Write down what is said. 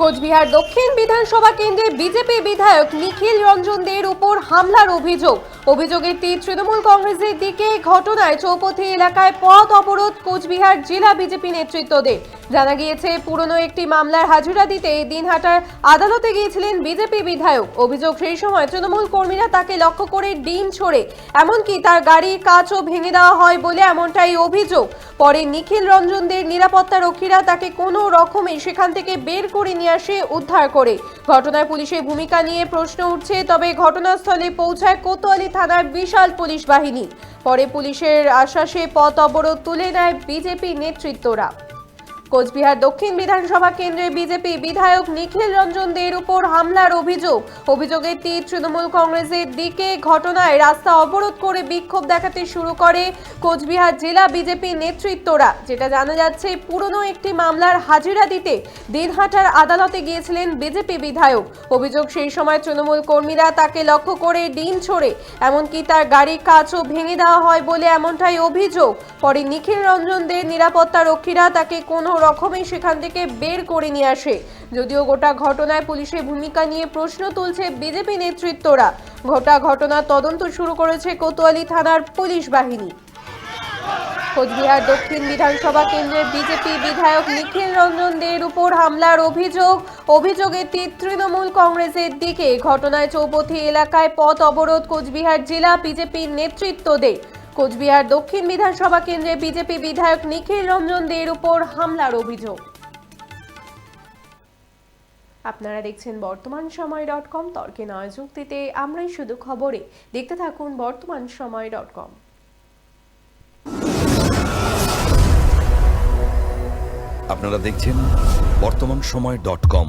কোচবিহার দক্ষিণ বিধানসভা কেন্দ্রে বিজেপি বিধায়ক নিখিল রঞ্জন দের উপর হামলার অভিযোগ। অভিযোগের তীর তৃণমূল কংগ্রেসের দিকে, ঘটনায় চৌপথি এলাকায় পথ অবরোধ কোচবিহার জেলা বিজেপি নেতৃত্বদের। জানা গিয়েছে, পুরনো একটি মামলার হাজিরা দিতে দিনহাটার আদালতে গিয়েছিলেন বিজেপি বিধায়ক। অভিযোগ সেই সময় তৃণমূল কর্মীরা তাকে লক্ষ্য করে ডিম ছোড়ে। এমনকি তার গাড়ির কাচও ভেঙে দেওয়া হয় বলে এমনটাই অভিযোগ। পরে নিখিল রঞ্জনদের নিরাপত্তা রক্ষীরা তাকে কোনো রকমে সেখান থেকে বের করে নিয়ে আসে উদ্ধার করে। ঘটনায় পুলিশের ভূমিকা নিয়ে প্রশ্ন উঠছে, তবে ঘটনাস্থলে পৌঁছায় কোতোয়ালি থানার বিশাল পুলিশ বাহিনী। পরে পুলিশের আশ্বাসে পথ অবরোধ তুলে নেয় বিজেপি নেতৃত্বরা। কোচবিহার দক্ষিণ বিধানসভা কেন্দ্রে বিজেপি বিধায়ক নিখিল রঞ্জন দের উপর হামলার অভিযোগ। অভিযোগের তীর তৃণমূল কংগ্রেসের দিকে ঘটনায় রাস্তা অবরোধ করে বিক্ষোভ দেখাতে শুরু করে কোচবিহার জেলা বিজেপি নেতৃত্বরা। যেটা জানা যাচ্ছে, পুরনো একটি মামলার হাজিরা দিতে দিনহাটার আদালতে গিয়েছিলেন বিজেপি বিধায়ক। অভিযোগ সেই সময় তৃণমূল কর্মীরা তাকে লক্ষ্য করে ডিম ছোড়ে, এমনকি তার গাড়ির কাচও ভেঙে দেওয়া হয় বলে এমনটাই অভিযোগ। পরে নিখিল রঞ্জন দের নিরাপত্তা রক্ষীরা তাকে কোনো রকমে সেখান থেকে বের করে নিয়ে আসে। যদিও গোটা ঘটনায় পুলিশের ভূমিকা নিয়ে প্রশ্ন তুলছে বিজেপি নেতৃত্বরা। গোটা ঘটনার তদন্ত শুরু করেছে কোতোয়ালি থানার পুলিশ বাহিনী। কোচবিহার দক্ষিণ বিধানসভা কেন্দ্রের বিজেপি বিধায়ক নিখিল রঞ্জন দের উপর হামলার অভিযোগ। অভিযোগের তীর তৃণমূল কংগ্রেসের দিকে। ঘটনায় চৌপথি এলাকায় পথ অবরোধ কোচবিহার জেলা বিজেপির নেতৃত্ব নেতৃত্বদের। কোচবিহার দক্ষিণ বিধানসভা কেন্দ্রে বিজেপি বিধায়ক নিখিল রঞ্জন দের উপর হামলার অভিযোগ। আপনারা দেখছেন বর্তমান সময় ডট কম, তর্কে নয় যুক্তিতে আমরাই শুধু খবরে। দেখতে থাকুন বর্তমান সময় ডট কম। আপনারা দেখছেন বর্তমান সময় ডট কম।